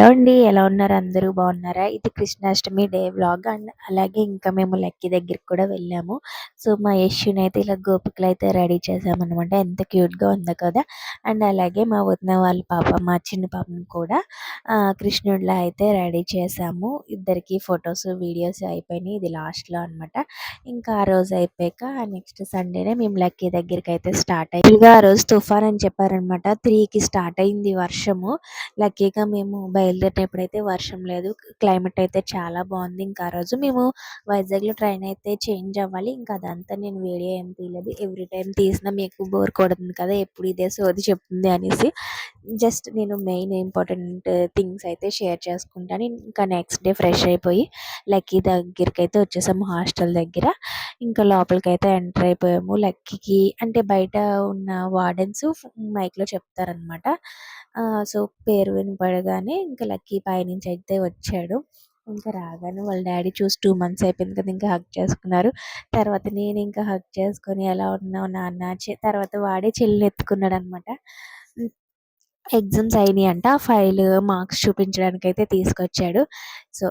Hello అండి ఎలా ఉన్నారు అందరూ? బాగున్నారా? ఇది కృష్ణాష్టమి డే వ్లాగ్ అండ్ అలాగే ఇంకా మేము లక్కీ దగ్గరికి కూడా వెళ్ళాము. సో మా యశ్యుని అయితే ఇలా గోపికలు అయితే రెడీ చేసామన్నమాట. ఎంత క్యూట్గా ఉందో కదా! అండ్ అలాగే మా వదిన వాళ్ళ పాప మా చిన్న పాపను కూడా కృష్ణుడిలా అయితే రెడీ చేసాము. ఇద్దరికి ఫొటోస్ వీడియోస్ అయిపోయినాయి. ఇది లాస్ట్లో అనమాట ఇంకా ఆ రోజు అయిపోయాక నెక్స్ట్ సండేనే మేము లక్కీ దగ్గరికి అయితే స్టార్ట్ అయ్యి ఆ రోజు తుఫాన్ అని చెప్పారనమాట త్రీకి స్టార్ట్ అయింది వర్షము. లక్కీగా మేము బయలుదేరినప్పుడైతే వర్షం లేదు. క్లైమేట్ అయితే చాలా బాగుంది. ఇంకా ఆ రోజు మేము వైజాగ్లో ట్రైన్ అయితే చేంజ్ అవ్వాలి. ఇంకా అదంతా నేను వీడియో ఏం తీయలేదు. ఎవ్రీ టైం తీసినా మీకు బోర్ కొడుతుంది కదా ఎప్పుడు ఇదే సోది చెప్తుంది అనేసి. జస్ట్ నేను మెయిన్ ఇంపార్టెంట్ థింగ్స్ అయితే షేర్ చేసుకుంటాను. ఇంకా నెక్స్ట్ డే ఫ్రెష్ ఫ్రెష్ అయిపోయి లక్కీ దగ్గరికి అయితే వచ్చేసాము హాస్టల్ దగ్గర. ఇంకా లోపలికి అయితే ఎంటర్ అయిపోయాము లక్కీకి అంటే బయట ఉన్న వార్డెన్స్ మైక్లో చెప్తారనమాట. సో పేరు వినపడగానే ఇంకా లక్కీ పైనుంచి అయితే వచ్చాడు. ఇంకా రాగానే వాళ్ళ డాడీ చూసి టూ మంత్స్ అయిపోయింది కదా ఇంకా హక్ చేసుకున్నారు. తర్వాత నేను ఇంకా హక్ చేసుకొని ఎలా ఉన్నావు నాన్న తర్వాత వాడే చెల్లిని ఎత్తుకున్నాడు అనమాట ఎగ్జామ్స్ అయినాయి అంట. ఫైల్ మార్క్స్ చూపించడానికి అయితే తీసుకొచ్చాడు. సో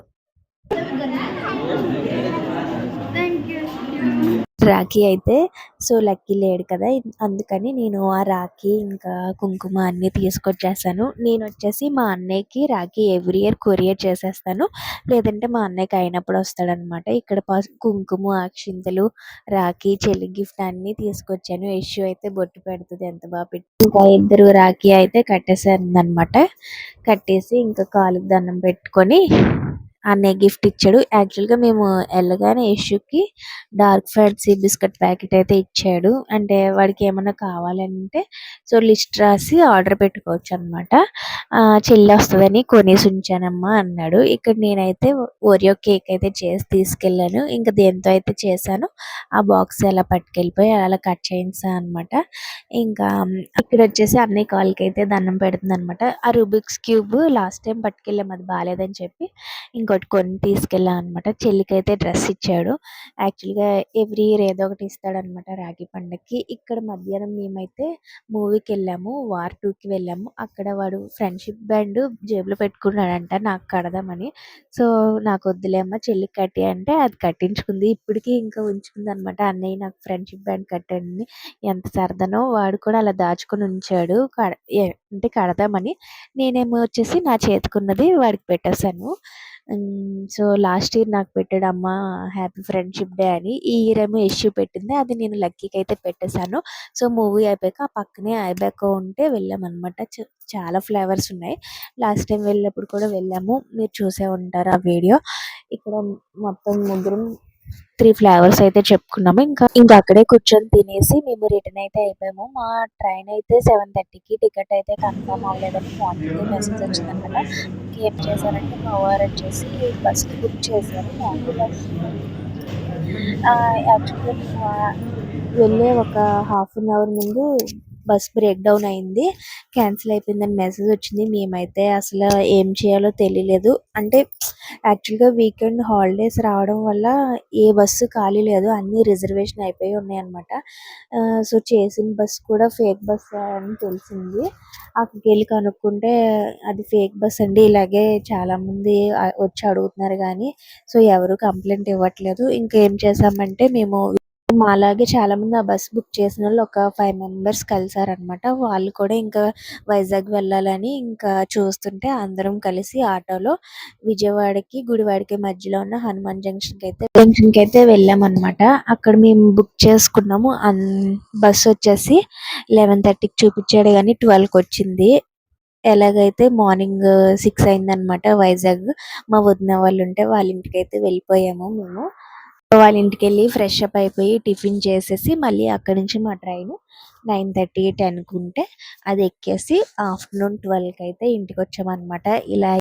రాఖీ అయితే సో లక్కీ లేడు కదా. అందుకని నేను ఆ రాఖీ ఇంకా కుంకుమ అన్నీ తీసుకొచ్చేసాను నేను వచ్చేసి మా అన్నయ్యకి రాఖీ ఎవ్రీ ఇయర్ కొరియర్ చేసేస్తాను. లేదంటే మా అన్నయ్యకి అయినప్పుడు వస్తాడనమాట. ఇక్కడ కుంకుమ అక్షింతలు రాఖీ చెల్లి గిఫ్ట్ అన్నీ తీసుకొచ్చాను. ఇష్యూ అయితే బొట్టు పెడుతుంది. ఎంత బాగా పెట్టి ఇంకా ఇద్దరు రాఖీ అయితే కట్టేసారు అనమాట కట్టేసి ఇంకా కాలుకి దండం పెట్టుకొని అన్నయ్య గిఫ్ట్ ఇచ్చాడు. యాక్చువల్గా మేము వెళ్ళగానే యశుకి డార్క్ ఫ్యాన్సీ బిస్కెట్ ప్యాకెట్ అయితే ఇచ్చాడు. అంటే వాడికి ఏమన్నా కావాలంటే సో లిస్ట్ రాసి ఆర్డర్ పెట్టుకోవచ్చు అనమాట చెల్లి వస్తుందని కొనేసి ఉంచానమ్మా అన్నాడు. ఇక్కడ నేనైతే ఓరియో కేక్ అయితే చేసి తీసుకెళ్ళాను. ఇంకా దేంతో అయితే చేశాను ఆ బాక్స్ అలా పట్టుకెళ్ళిపోయి అలా కట్ చేయించాను అనమాట ఇంకా ఇక్కడ వచ్చేసి అన్ని కాల్కి అయితే దండం పెడుతుంది అనమాట ఆ రూబిక్స్ క్యూబ్ లాస్ట్ టైం పట్టుకెళ్ళాము అది బాగాలేదని చెప్పి ఇంకోటి కొని తీసుకెళ్ళాను అనమాట చెల్లికి అయితే డ్రెస్ ఇచ్చాడు. యాక్చువల్గా ఎవ్రీ ఇయర్ ఏదో ఒకటి ఇస్తాడనమాట రాఖీ పండగకి ఇక్కడ మధ్యాహ్నం మేమైతే మూవీకి వెళ్ళాము వార్ టూకి వెళ్ళాము. అక్కడ వాడు ఫ్రెండ్షిప్ బ్యాండ్ జేబులో పెట్టుకున్నాడంట నాకు కడదామని. సో నాకు వద్దులేమ్మ చెల్లికి కట్టి అంటే అది కట్టించుకుంది. ఇప్పటికీ ఇంకా ఉంచుకుంది అనమాట అన్నయ్య నాకు ఫ్రెండ్షిప్ బ్యాండ్ కట్టండి. ఎంత సరదానో వాడు కూడా అలా దాచుకొని ఉంచాడు. అంటే కడదామని నేనేమో వచ్చేసి నా చేతికున్నది వాడికి పెట్టేశాను. సో లాస్ట్ ఇయర్ నాకు పెట్టాడు అమ్మ హ్యాపీ ఫ్రెండ్షిప్ డే అని. ఈ ఇయర్ ఏమో ఇష్యూ పెట్టింది. అది నేను లక్కీకి అయితే పెట్టేశాను. సో మూవీ అయిపోయాక ఆ పక్కనే ఐబ్యాక్ ఉంటే వెళ్ళామన్నమాట. చాలా ఫ్లేవర్స్ ఉన్నాయి. లాస్ట్ టైం వెళ్ళినప్పుడు కూడా వెళ్ళాము. మీరు చూసే ఉంటారు ఆ వీడియో. ఇక్కడ మొత్తం ముగ్గురం త్రీ ఫ్లేవర్స్ అయితే చెప్పుకున్నాము. ఇంకా ఇంకా అక్కడే కూర్చొని తినేసి మేము రిటర్న్ అయితే అయిపోయాము. మా ట్రైన్ అయితే సెవెన్ థర్టీకి టికెట్ అయితే కన్ఫర్మ్ అవ్వలేదని మార్నింగ్ మెసేజ్ వచ్చిందనమాట ఏం చేశారంటే మా వారు వచ్చేసి బస్ బుక్ చేశారు. మార్నింగ్ యాక్చువల్గా వెళ్ళే ఒక హాఫ్ అన్ అవర్ ముందు బస్ బ్రేక్ డౌన్ అయింది. క్యాన్సిల్ అయిపోయిందని మెసేజ్ వచ్చింది. మేమైతే అసలు ఏం చేయాలో తెలియలేదు. అంటే యాక్చువల్గా వీకెండ్ హాలిడేస్ రావడం వల్ల ఏ బస్సు ఖాళీ లేదు అన్ని రిజర్వేషన్ అయిపోయి ఉన్నాయి అనమాట సో చేసిన బస్ కూడా ఫేక్ బస్ అని తెలిసింది. అక్కడికి వెళ్ళి కనుక్కుంటే అది ఫేక్ బస్ అండి ఇలాగే చాలామంది వచ్చి అడుగుతున్నారు కానీ సో ఎవరు కంప్లైంట్ ఇవ్వట్లేదు. ఇంకా ఏం చేసామంటే మేము మాలాగే చాలా మంది ఆ బస్ బుక్ చేసిన వాళ్ళు ఒక ఫైవ్ మెంబర్స్ కలిసారనమాట. వాళ్ళు కూడా ఇంకా వైజాగ్ వెళ్ళాలని ఇంకా చూస్తుంటే అందరం కలిసి ఆటోలో విజయవాడకి గుడివాడకి మధ్యలో ఉన్న హనుమాన్ జంక్షన్కి అయితే జంక్షన్కి అయితే వెళ్ళామన్నమాట అక్కడ మేము బుక్ చేసుకున్నాము. అన్ బస్సు వచ్చేసి లెవెన్ థర్టీకి చూపించాడు కానీ ట్వెల్వ్కి వచ్చింది. ఎలాగైతే మార్నింగ్ సిక్స్ అయిందనమాట వైజాగ్. మా వదిన వాళ్ళు ఉంటే వాళ్ళ ఇంటికి అయితే వెళ్ళిపోయాము మేము. వాళ్ళ ఇంటికి వెళ్ళి ఫ్రెష్ అప్ అయిపోయి టిఫిన్ చేసేసి మళ్ళీ అక్కడి నుంచి మా ట్రైన్ నైన్ థర్టీ టెన్కి ఉంటే అది ఎక్కేసి ఆఫ్టర్నూన్ ట్వెల్వ్కి అయితే ఇంటికి వచ్చామన్నమాట ఇలా